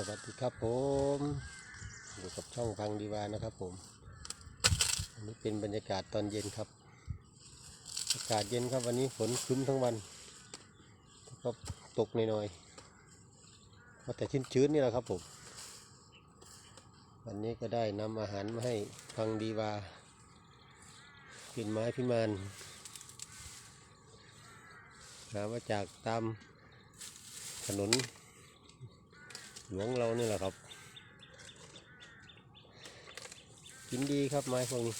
สวัสดีครับผมอยู่กับช่องพังดีวานะครับผมอันนี้เป็นบรรยากาศตอนเย็นครับ อากาศเย็นครับวันนี้ฝนครึ้มทั้งวันแล้วก็ตกหน่อยๆก็แต่ชื้นๆนี่แหละครับผม วันนี้ก็ได้นำอาหารมาให้พังดีวากินไม้พิมานหามาจากตามถนน หลวงเรานี่แหละครับ กินดีครับไม้พวกนี้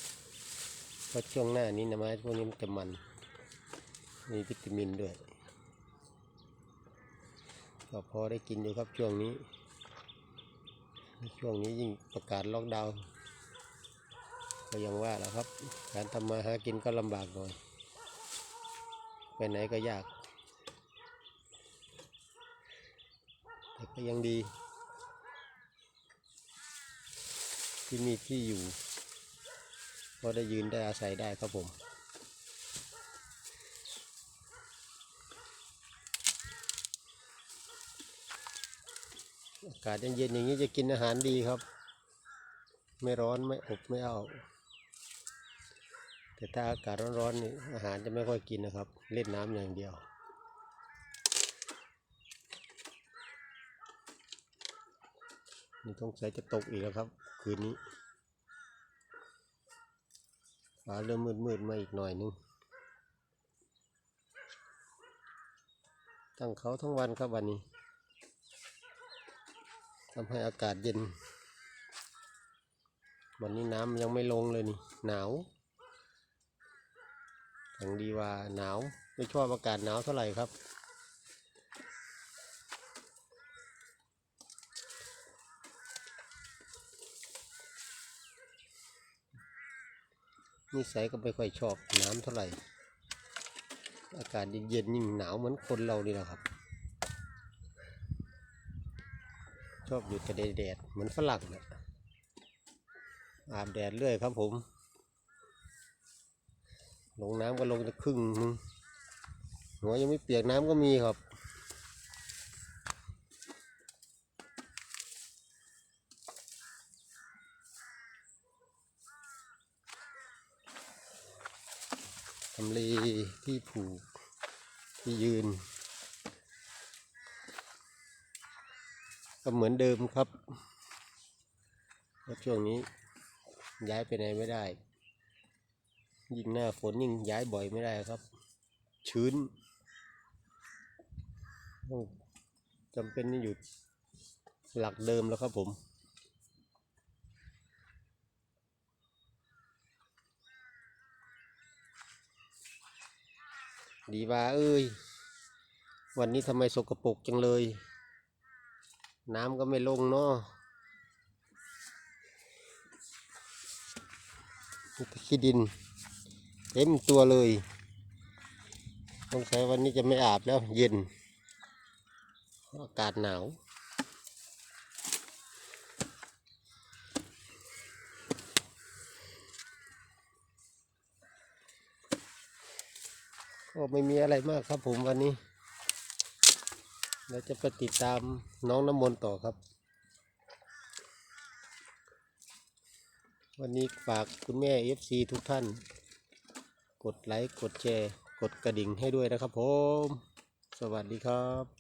เพราะช่วงหน้านี้นะไม้พวกนี้มันจะมัน มีวิตามินด้วย ก็พอได้กินอยู่ครับช่วงนี้ ช่วงนี้ยิ่งประกาศล็อกดาวน์ก็ยังว่าแหล้วครับ การทำมาหากินก็ลำบากหน่อย ไปไหนก็ยาก แต่ก็ยังดี ที่มีที่อยู่พอได้ยืนได้อาศัยได้ครับผม อากาศเย็นๆอย่างนี้จะกินอาหารดีครับ ไม่ร้อนไม่อบไม่เอา แต่ถ้าอากาศร้อนๆนี่อาหารจะไม่ค่อยกินนะครับ เล่นน้ำอย่างเดียว นี่ต้องใส่จะตกอีกแล้วครับ คืนนี้ฟ้าเริ่มมืดๆมาอีกหน่อยนึงตั้งเขาทั้งวันครับวันนี้ทำให้อากาศเย็น วันนี้น้ำยังไม่ลงเลยนี่หนาวทังดีว่าหนาว ไม่ชอบอากาศหนาวเท่าไหร่ครับ นิสัยก็ไม่ค่อยชอบน้ำเท่าไหร่ อากาศเย็นๆยิ่งหนาวเหมือนคนเรานี่แหละครับ ชอบอยู่แต่แดดเหมือนฝรั่งนะอาบแดดเรื่อยครับผม ลงน้ำก็ลงจะครึ่งนึงหัวยังไม่เปียกน้ำก็มีครับ ทำเลที่ผูกที่ยืน ก็เหมือนเดิมครับเพราะช่วงนี้ย้ายไปไหนไม่ได้ ยิ่งหน้าฝนยิ่งย้ายบ่อยไม่ได้ครับ ชื้นต้องจำเป็นที่อยู่หลักเดิมแล้วครับผม ดีว่าเอ้ย วันนี้ทำไมสกปรกจังเลย น้ำก็ไม่ลงเนาะขี้ดิน เต็มตัวเลยสงสัยวันนี้จะไม่อาบแล้วเย็น อากาศหนาว ก็ไม่มีอะไรมากครับผมวันนี้เราจะไปติดตามน้องน้ำมนต์ต่อครับ วันนี้ฝากคุณแม่ FC ทุกท่าน กดไลค์ กดแชร์ กดกระดิ่งให้ด้วยนะครับผม สวัสดีครับ